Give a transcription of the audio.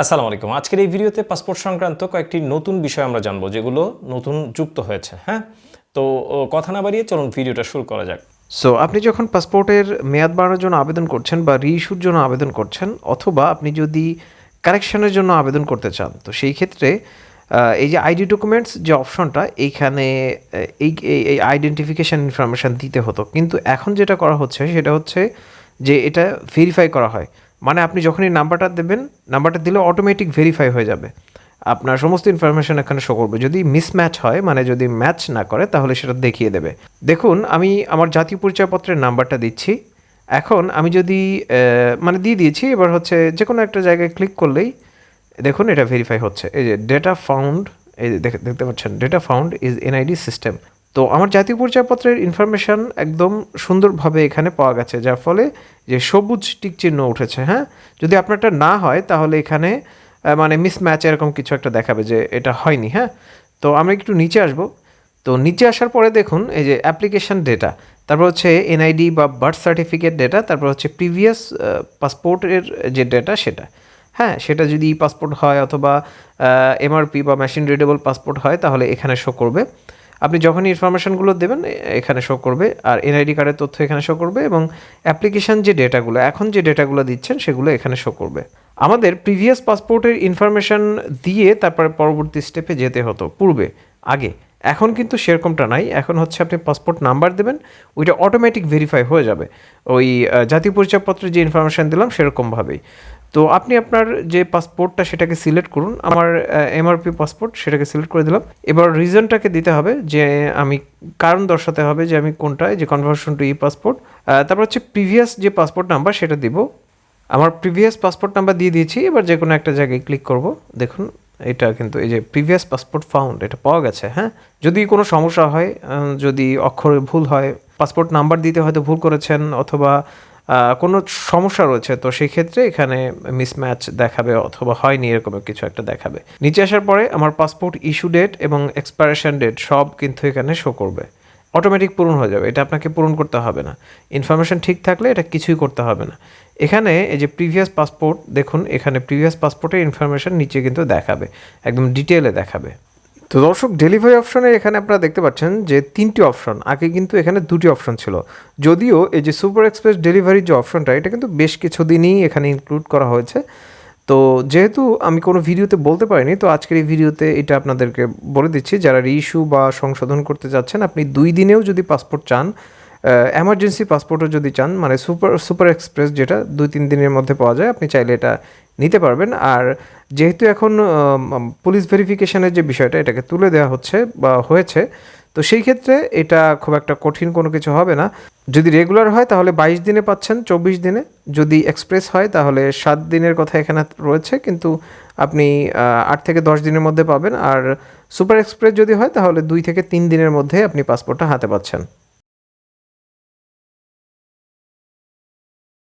আসসালামু আলাইকুম। আজকের এই ভিডিওতে পাসপোর্ট সংক্রান্ত কয়েকটি নতুন বিষয় আমরা জানব, যেগুলো নতুন যুক্ত হয়েছে হ্যাঁ? তো কথা না বাড়িয়ে চলুন ভিডিওটা শুরু করা যাক। সো আপনি যখন পাসপোর্টের মেয়াদ বাড়ানোর জন্য আবেদন করছেন বা রিইস্যুর জন্য আবেদন করছেন, অথবা আপনি যদি কারেকশনের জন্য আবেদন করতে চান, তো সেই ক্ষেত্রে এই যে আইডি ডকুমেন্টস যে অপশনটা এইখানে এই, এই- এই আইডেন্টিফিকেশান ইনফরমেশান দিতে হতো। কিন্তু এখন যেটা করা হচ্ছে, সেটা হচ্ছে যে এটা ভেরিফাই করা হয়। মানে আপনি যখনই নাম্বারটা দেবেন, নাম্বারটা দিলে অটোমেটিক ভেরিফাই হয়ে যাবে। আপনার সমস্ত ইনফরমেশন এখানে শো করবে। যদি মিসম্যাচ হয় মানে যদি ম্যাচ না করে, তাহলে সেটা দেখিয়ে দেবে। দেখুন, আমি আমার জাতীয় পরিচয়পত্রের নাম্বারটা দিচ্ছি। এখন আমি যদি মানে দিয়ে দিয়েছি, এবার হচ্ছে যে কোনো একটা জায়গায় ক্লিক করলেই, দেখুন এটা ভেরিফাই হচ্ছে। এই যে ডেটা ফাউন্ড এই দেখতে পাচ্ছেন data found is NID system তো আমার জাতীয় পরিচয়পত্রের ইনফরমেশন একদম সুন্দরভাবে এখানে পাওয়া গেছে, যার ফলে যে সবুজ টিক চিহ্ন উঠেছে হ্যাঁ? যদি আপনারটা না হয়, তাহলে এখানে মানে মিসম্যাচ এরকম কিছু একটা দেখাবে যে এটা হয়নি হ্যাঁ? তো আমরা একটু নিচে আসব। তো নিচে আসার পরে দেখুন, এই যে অ্যাপ্লিকেশন ডেটা তারপর হচ্ছে এনআইডি বা বার্থ সার্টিফিকেট ডেটা তারপর হচ্ছে প্রিভিয়াস পাসপোর্টের যে ডেটা সেটা হ্যাঁ? সেটা যদি পাসপোর্ট হয় অথবা এমআরপি বা মেশিন রিডেবল পাসপোর্ট হয়, তাহলে এখানে শো করবে। আপনি যখনই ইনফরমেশনগুলো দেবেন এখানে শো করবে, আর এনআইডি কার্ডের তথ্য এখানে শো করবে, এবং অ্যাপ্লিকেশন যে ডেটাগুলো এখন যে ডেটাগুলো দিচ্ছেন, সেগুলো এখানে শো করবে। আমাদের প্রিভিয়াস পাসপোর্টের ইনফরমেশন দিয়ে তারপরে পরবর্তী স্টেপে যেতে হতো, পূর্বে, আগে। এখন কিন্তু সেরকমটা নাই, এখন হচ্ছে আপনি পাসপোর্ট নাম্বার দেবেন, ওইটা অটোমেটিক ভেরিফাই হয়ে যাবে। ওই জাতীয় পরিচয়পত্রের যে ইনফরমেশান দিলাম, সেরকমভাবেই। তো আপনি আপনার যে পাসপোর্টটা সেটাকে সিলেক্ট করুন, আমার এমআরপি পাসপোর্ট সেটাকে সিলেক্ট করে দিলাম। এবার রিজনটাকে দিতে হবে যে আমি কারণ দর্শাতে হবে যে আমি কোনটায়, যে কনভার্সন টু ই পাসপোর্ট তারপর হচ্ছে প্রিভিয়াস যে পাসপোর্ট নাম্বার সেটা দিব। আমার প্রিভিয়াস পাসপোর্ট নাম্বার দিয়ে দিয়েছি, এবার যে কোনো একটা জায়গায় ক্লিক করব। দেখুন, এটা কিন্তু এই যে প্রিভিয়াস পাসপোর্ট ফাউন্ড এটা পাওয়া গেছে হ্যাঁ? যদি কোনো সমস্যা হয় যদি অক্ষরে ভুল হয় পাসপোর্ট নাম্বার দিতে হয়তো ভুল করেছেন, অথবা কোনো সমস্যা রয়েছে, তো সেই ক্ষেত্রে এখানে মিসম্যাচ দেখাবে অথবা হয়নি, এরকম কিছু একটা দেখাবে। নিচে আসার পরে আমার পাসপোর্ট ইস্যু ডেট এবং এক্সপায়ারেশন ডেট সব কিন্তু এখানে শো করবে। অটোমেটিক পূরণ হয়ে যাবে, এটা আপনাকে পূরণ করতে হবে না। ইনফরমেশন ঠিক থাকলে এটা কিছুই করতে হবে না। এখানে এই যে প্রিভিয়াস পাসপোর্ট দেখুন, এখানে প্রিভিয়াস পাসপোর্টের ইনফরমেশন নিচে কিন্তু দেখাবে, একদম ডিটেলে দেখাবে। তো দর্শক ডেলিভারি অপশনে এখানে আপনারা দেখতে পাচ্ছেন যে তিনটি অপশন আগে কিন্তু এখানে দুটি অপশন ছিল। যদিও এই যে সুপার এক্সপ্রেস ডেলিভারির যে অপশনটা এটা কিন্তু বেশ কিছুদিনই এখানে ইনক্লুড করা হয়েছে। তো যেহেতু আমি কোনো ভিডিওতে বলতে পারিনি, তো আজকের এই ভিডিওতে এটা আপনাদেরকে বলে দিচ্ছি, যারা রিইস্যু বা সংশোধন করতে যাচ্ছেন আপনি দুই দিনেও যদি পাসপোর্ট চান এমার্জেন্সি পাসপোর্টও যদি চান মানে সুপার সুপার এক্সপ্রেস যেটা দুই তিন দিনের মধ্যে পাওয়া যায়, আপনি চাইলে এটা নিতে পারবেন। আর যেহেতু এখন পুলিশ ভেরিফিকেশনের যে বিষয়টা, এটাকে তুলে দেওয়া হচ্ছে বা হয়েছে, তো সেই ক্ষেত্রে এটা খুব একটা কঠিন কোনো কিছু হবে না। যদি রেগুলার হয়, তাহলে বাইশ দিনে পাচ্ছেন, চব্বিশ দিনে। যদি এক্সপ্রেস হয়, তাহলে সাত দিনের কথা এখানে রয়েছে, কিন্তু আপনি আট থেকে দশ দিনের মধ্যে পাবেন। আর সুপার এক্সপ্রেস যদি হয়, তাহলে দুই থেকে তিন দিনের মধ্যে আপনি পাসপোর্টটা হাতে পাচ্ছেন।